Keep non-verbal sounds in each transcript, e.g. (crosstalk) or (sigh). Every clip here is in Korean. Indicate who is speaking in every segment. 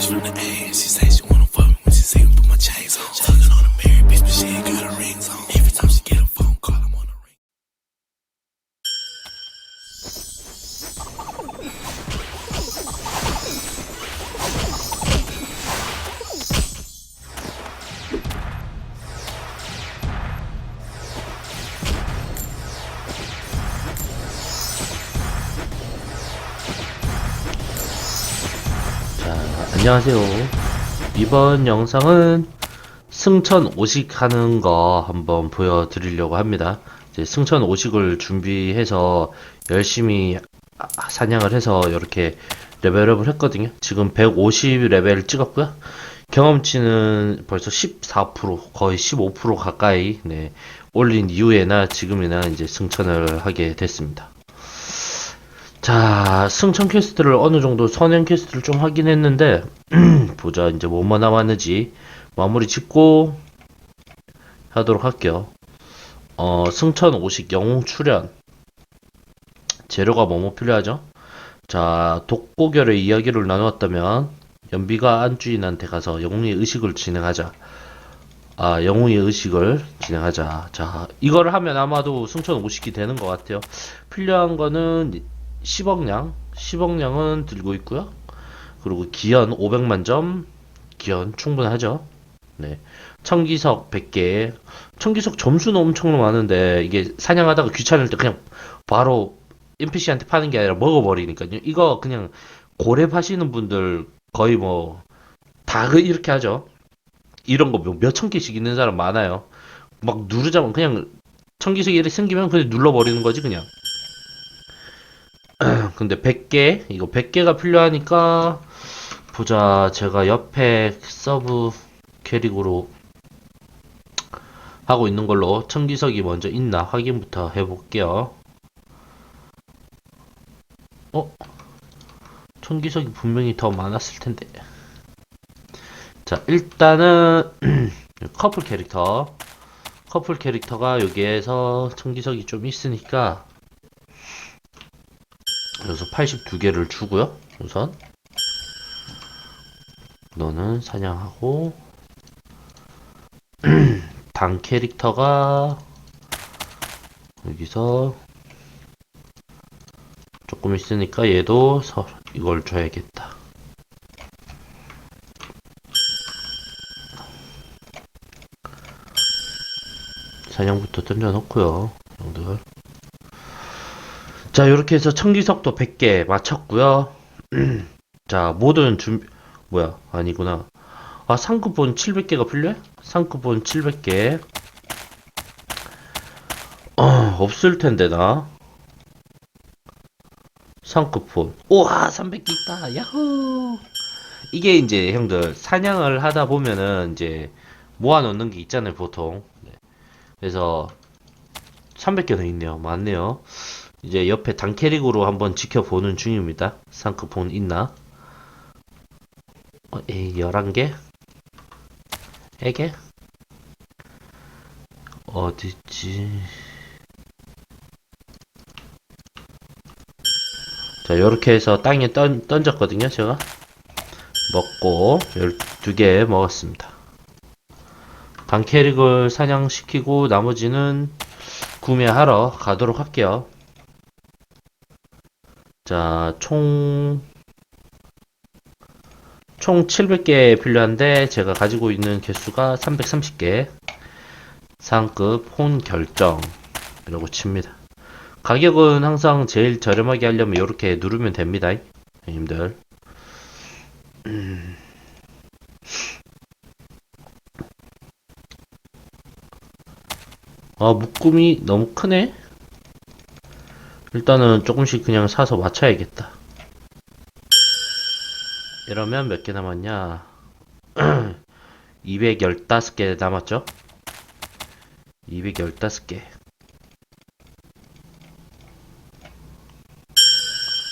Speaker 1: A's from the A's. She say she wanna fuck me when she see me put my chains on. Tugging on a married bitch, but she ain't got her rings on. Every time she get a
Speaker 2: 안녕하세요. 이번 영상은 승천 오식 하는 거 한번 보여드리려고 합니다. 이제 승천 오식을 준비해서 열심히 아- 사냥을 해서 이렇게 레벨업을 했거든요. 지금 150 레벨을 찍었고요. 경험치는 벌써 14% 거의 15% 가까이 네, 올린 이후에나 지금이나 이제 승천을 하게 됐습니다. 자, 승천 퀘스트를 어느 정도 선행 퀘스트를 좀 하긴 했는데, (clears throat) 보자, 이제 뭐뭐 남았는지 마무리 짓고 하도록 할게요. 어, 승천 오식 영웅 출연. 재료가 뭐뭐 필요하죠? 자, 독고결의 이야기를 나누었다면, 연비가 안주인한테 가서 영웅의 의식을 진행하자. 아, 영웅의 의식을 진행하자. 자, 이걸 하면 아마도 승천 오식이 되는 것 같아요. 필요한 거는 10억량, 10억량은 들고 있고요. 그리고 기연 500만 점, 기연 충분하죠. 네. 청기석 100개. 청기석 점수는 엄청 많은데 이게 사냥하다가 귀찮을 때 그냥 바로 NPC한테 파는 게 아니라 먹어버리니까요. 이거 그냥 고래 파시는 분들 거의 뭐 다 이렇게 하죠. 이런 거 몇천 개씩 있는 사람 많아요. 막 누르자면 그냥 청기석이 생기면 그냥 눌러버리는 거지 그냥. 근데 100개? 이거 100개가 필요하니까 보자. 제가 옆에 서브 캐릭으로 하고 있는 걸로 청기석이 먼저 있나 확인부터 해볼게요. 어? 청기석이 분명히 더 많았을 텐데. 자 일단은 (clears throat) 커플 캐릭터. 커플 캐릭터가 여기에서 청기석이 좀 있으니까 그래서 82개를 주고요. 우선 너는 사냥하고 (clears throat) 당 캐릭터가 여기서 조금 있으니까 얘도 서, 이걸 줘야겠다. 사냥부터 던져놓고요. 형들. 자, 이렇게 해서 청기석도 100개 맞췄고요. (clears throat) 자, 모든 준 뭐야? 아니구나. 아, 상급본 700개가 필요해? 상급본 700개. 어, 없을 텐데 나. 상급본. 우와, 300개 있다. 야호. 이게 이제 형들 사냥을 하다 보면은 이제 모아 놓는 게 있잖아요, 보통. 네. 그래서 300개는 있네요. 많네요. 이제 옆에 단캐릭으로 한번 지켜보는 중입니다. 상크폰 있나? 어, 에이, 11개? 3개? 어딨지? 자, 요렇게 해서 땅에 던, 던졌거든요, 제가. 먹고, 12개 먹었습니다. 단캐릭을 사냥시키고, 나머지는 구매하러 가도록 할게요. 자, 총, 총 700개 필요한데, 제가 가지고 있는 개수가 330개. 상급 혼 결정. 이라고 칩니다. 가격은 항상 제일 저렴하게 하려면 이렇게 누르면 됩니다. 형님들. 음. 아, 묶음이 너무 크네? 일단은 조금씩 그냥 사서 맞춰야겠다. 이러면 몇 개 남았냐? (clears throat) 215개 남았죠? 215개.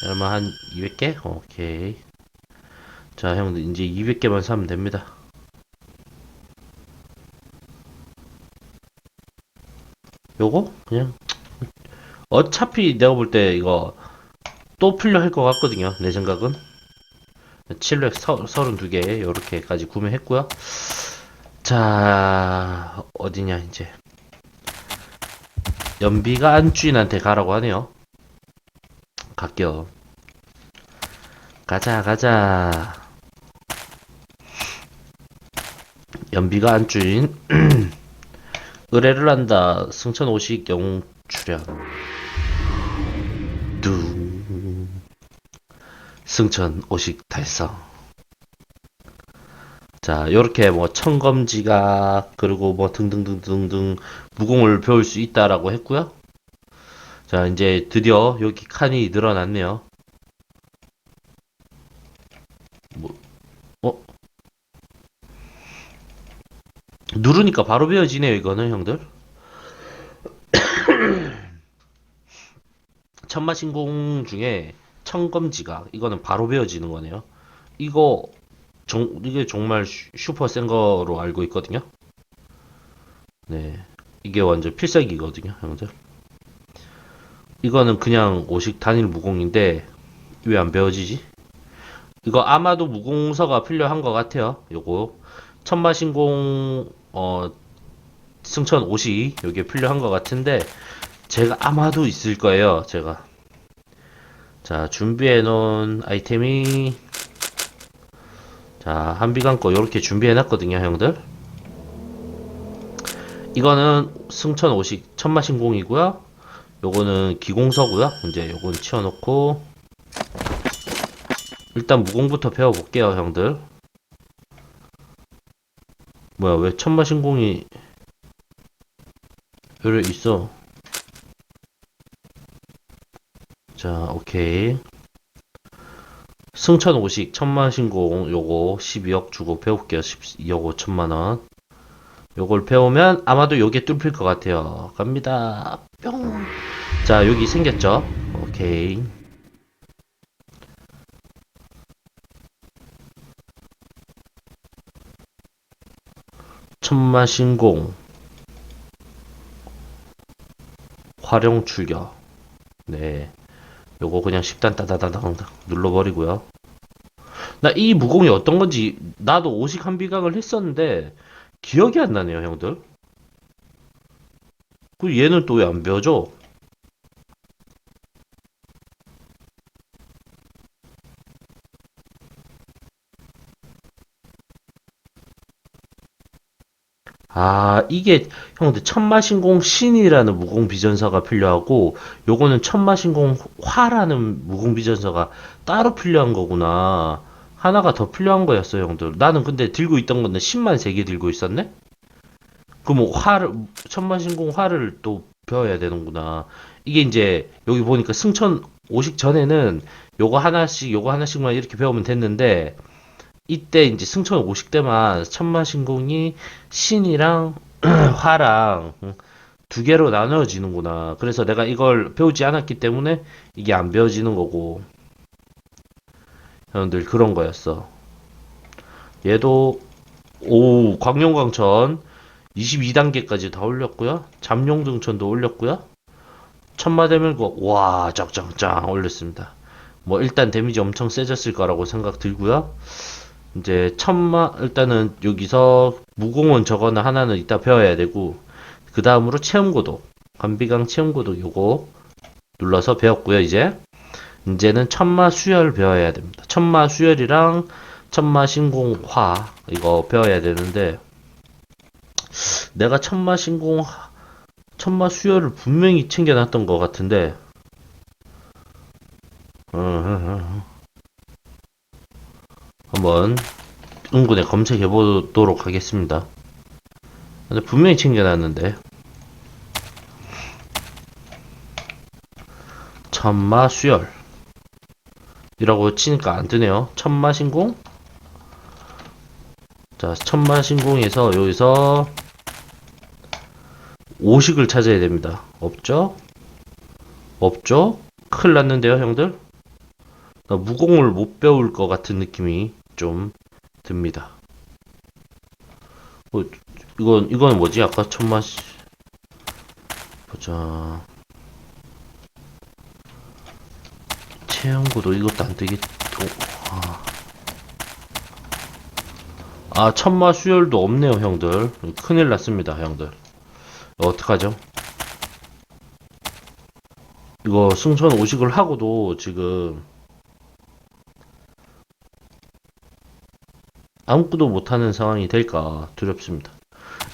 Speaker 2: 그러면 한 200개? 오케이. 자, 형들 이제 200개만 사면 됩니다. 요거? 그냥 어차피 내가 볼 때 이거 또 풀려 할 것 같거든요. 내 생각은. 700 32개 이렇게까지 구매했고요. 자 어디냐 이제 연비가 안주인한테 가라고 하네요. 갈게요. 가자 가자. 연비가 안주인 (clears throat) 의뢰를 한다. 승천 50 영웅 출연. 승천 50 달성. 자, 요렇게 뭐 청검지각 그리고 뭐 등등등등등 무공을 배울 수 있다라고 했고요. 자, 이제 드디어 여기 칸이 늘어났네요. 뭐, 어? 누르니까 바로 배워지네요, 이거는 형들. (coughs) 천마신공 중에 청검지각 이거는 바로 배워지는 거네요. 이거 정, 이게 정말 슈- 슈퍼 센 거로 알고 있거든요. 네. 이게 완전 필살기거든요, 형들. 이거는 그냥 오식 단일 무공인데 왜 안 배워지지? 이거 아마도 무공서가 필요한 것 같아요. 요거 천마신공 어 승천 옷이 요게 필요한 것 같은데 제가 아마도 있을 거예요. 제가 자 준비해 놓은 아이템이 자 한비강 거 요렇게 준비해 놨거든요, 형들. 이거는 승천 옷이 천마신공이고요. 요거는 기공서고요. 이제 요건 치워놓고 일단 무공부터 배워볼게요, 형들. 뭐야, 왜 천마신공이 여기 있어? 자, 오케이. 승천 오식 천마신공 요거 12억 주고 배울게요. 12억 5천만 원. 요걸 배우면 아마도 요게 뚫릴 것 같아요. 갑니다. 뿅. 자, 여기 생겼죠? 오케이. 천마신공 활용 출격 네 요거 그냥 10단 따다다당 눌러버리고요. 나 이 무공이 어떤 건지 나도 오식 한비강을 했었는데 기억이 안 나네요 형들. 그 얘는 또 왜 안 배워져 아, 이게 형들 천마신공 신이라는 무공 비전서가 필요하고 요거는 천마신공 화라는 무공 비전서가 따로 필요한 거구나. 하나가 더 필요한 거였어요, 형들. 나는 근데 들고 있던 건데 10만 3개 들고 있었네? 그럼 화를 천마신공 화를 또 배워야 되는구나. 이게 이제 여기 보니까 승천 오식 전에는 요거 하나씩 요거 하나씩만 이렇게 배우면 됐는데 이때 이제 승천 오식 때만 천마신공이 신이랑 (clears throat) 화랑 음, 두 개로 나눠지는구나. 그래서 내가 이걸 배우지 않았기 때문에 이게 안 배워지는 거고. 형들 그런 거였어. 얘도 오 광룡광천 22단계까지 다 올렸고요. 잠룡등천도 올렸고요. 천마대멸고 와 짱짱짱 올렸습니다. 뭐 일단 데미지 엄청 세졌을 거라고 생각 들고요. 이제 천마 일단은 여기서 무공은 저거는 하나는 이따 배워야 되고 그 다음으로 체험고도 관비강 체험고도 요거 눌러서 배웠고요 이제. 이제는 천마 수열 배워야 됩니다. 천마 수열이랑 천마 신공화 이거 배워야 되는데 내가 천마 신공 천마 수열을 분명히 챙겨놨던 것 같은데 어, 한번 은근에 검색해 보도록 하겠습니다. 근데 분명히 챙겨놨는데 천마 수열 이라고 치니까 안 뜨네요. 천마 신공 자 천마 신공에서 여기서 오식을 찾아야 됩니다. 없죠? 없죠? 큰일 났는데요, 형들? 나 무공을 못 배울 것 같은 느낌이 좀 듭니다. 어, 이건 이건 뭐지? 아까 천마 씨 보자. 체험구도 이것도 안 되겠고. 아. 아, 천마 수혈도 없네요, 형들. 큰일 났습니다, 형들. 어떡하죠? 이거 승천 오식을 하고도 지금 아무것도 못하는 상황이 될까 두렵습니다.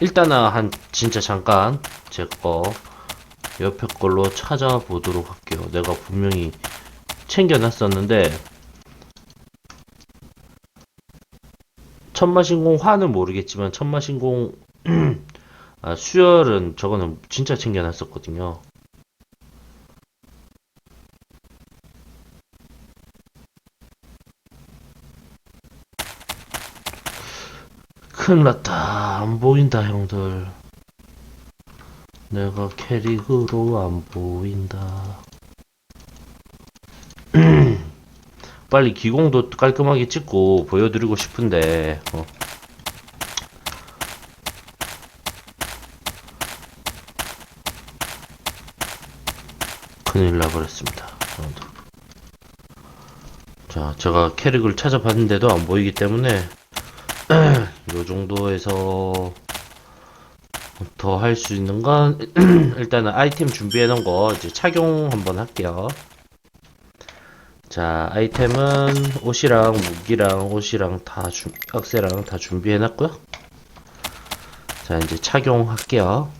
Speaker 2: 일단은 한 진짜 잠깐 제 거 옆에 걸로 찾아보도록 할게요. 내가 분명히 챙겨놨었는데 천마신공 화는 모르겠지만 천마신공 (clears throat) 아, 수혈은 저거는 진짜 챙겨놨었거든요. 큰일 났다. 안 보인다, 형들. 내가 캐릭으로 안 보인다. (clears throat) 빨리 기공도 깔끔하게 찍고 보여드리고 싶은데, 어. 큰일 나버렸습니다. 자, 제가 캐릭을 찾아봤는데도 안 보이기 때문에, 요 정도에서 더 할 수 있는 건 (clears throat) 일단은 아이템 준비해 놓은 거 이제 착용 한번 할게요. 자, 아이템은 옷이랑 무기랑 옷이랑 다 준, 악세랑 다 준비해 놨고요. 자, 이제 착용할게요.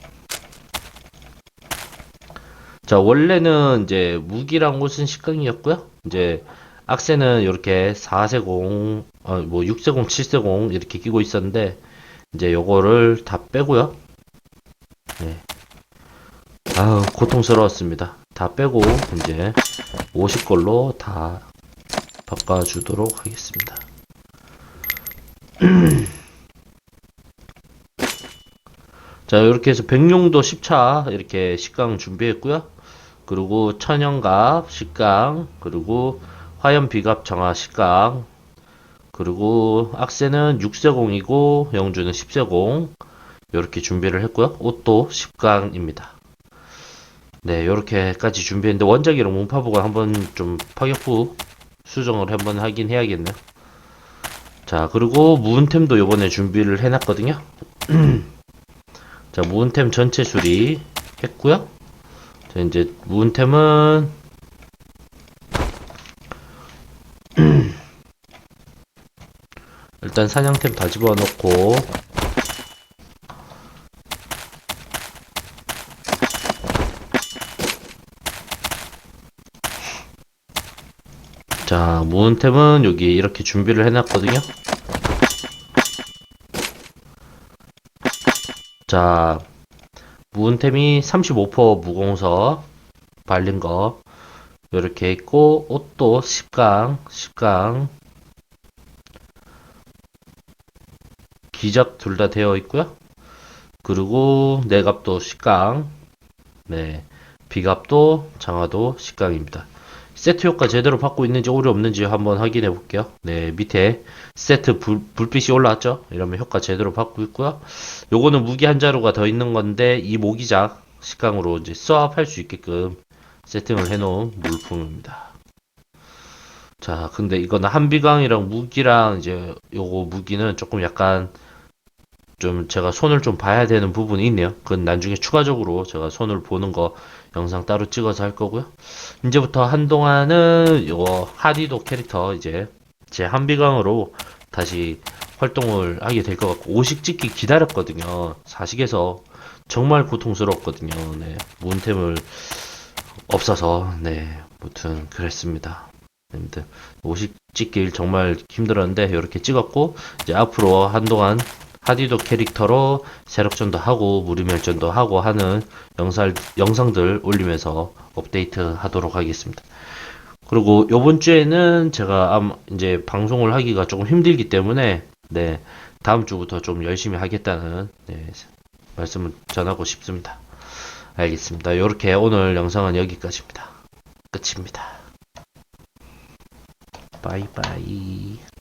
Speaker 2: 자, 원래는 이제 무기랑 옷은 식강이었고요. 이제 악세는 이렇게 4세공, 어, 뭐 6세공, 7세공 이렇게 끼고 있었는데 이제 요거를 다 빼고요. 네. 아우, 고통스러웠습니다. 다 빼고 이제 50걸로 다 바꿔주도록 하겠습니다. (clears throat) 자, 이렇게 해서 백룡도 10차 이렇게 식강 준비했고요. 그리고 천연갑 식강, 그리고 화염 비갑 정화 식강, 그리고 악세는 6세공이고 영주는 10세공 이렇게 준비를 했고요. 옷도 10강입니다. 네, 이렇게까지 준비했는데 원작이랑 문파부가 한번 좀 파격부 수정을 한번 하긴 해야겠네요. 자, 그리고 무은템도 요번에 준비를 해놨거든요. (clears throat) 자, 무은템 전체 수리 했고요. 자, 이제 무은템은 일단 사냥템 다 집어넣고. 자, 무은템은 여기 이렇게 준비를 해놨거든요. 자, 무은템이 35% 무공서 발린 거. 이렇게 있고 옷도 10강, 10강 기적 둘다 되어 있고요. 그리고 내갑도 10강, 네, 비갑도 장화도 10강입니다. 세트 효과 제대로 받고 있는지 오류 없는지 한번 확인해 볼게요. 네, 밑에 세트 불, 불빛이 올라왔죠? 이러면 효과 제대로 받고 있고요. 요거는 무기 한 자루가 더 있는 건데 이 모기작 식강으로 이제 수압할 수 있게끔 세팅을 해 놓은 물품입니다. 자, 근데 이거는 한비강이랑 무기랑 이제 요거 무기는 조금 약간 좀 제가 손을 좀 봐야 되는 부분이 있네요. 그건 나중에 추가적으로 제가 손을 보는 거 영상 따로 찍어서 할 거고요. 이제부터 한동안은 요 하디도 캐릭터 이제 제 한비강으로 다시 활동을 하게 될 것 같고 오식 찍기 기다렸거든요. 사식에서 정말 고통스럽거든요. 네, 문템을 없어서 네, 무튼 그랬습니다. 오식 찍길 정말 힘들었는데 이렇게 찍었고 이제 앞으로 한동안 하디도 캐릭터로 세력전도 하고 무리멸전도 하고 하는 영상, 영상들 올리면서 업데이트 하도록 하겠습니다. 그리고 요번 주에는 제가 이제 방송을 하기가 조금 힘들기 때문에 네 다음 주부터 좀 열심히 하겠다는 네, 말씀을 전하고 싶습니다. 알겠습니다. 이렇게 오늘 영상은 여기까지입니다. 끝입니다. 바이바이.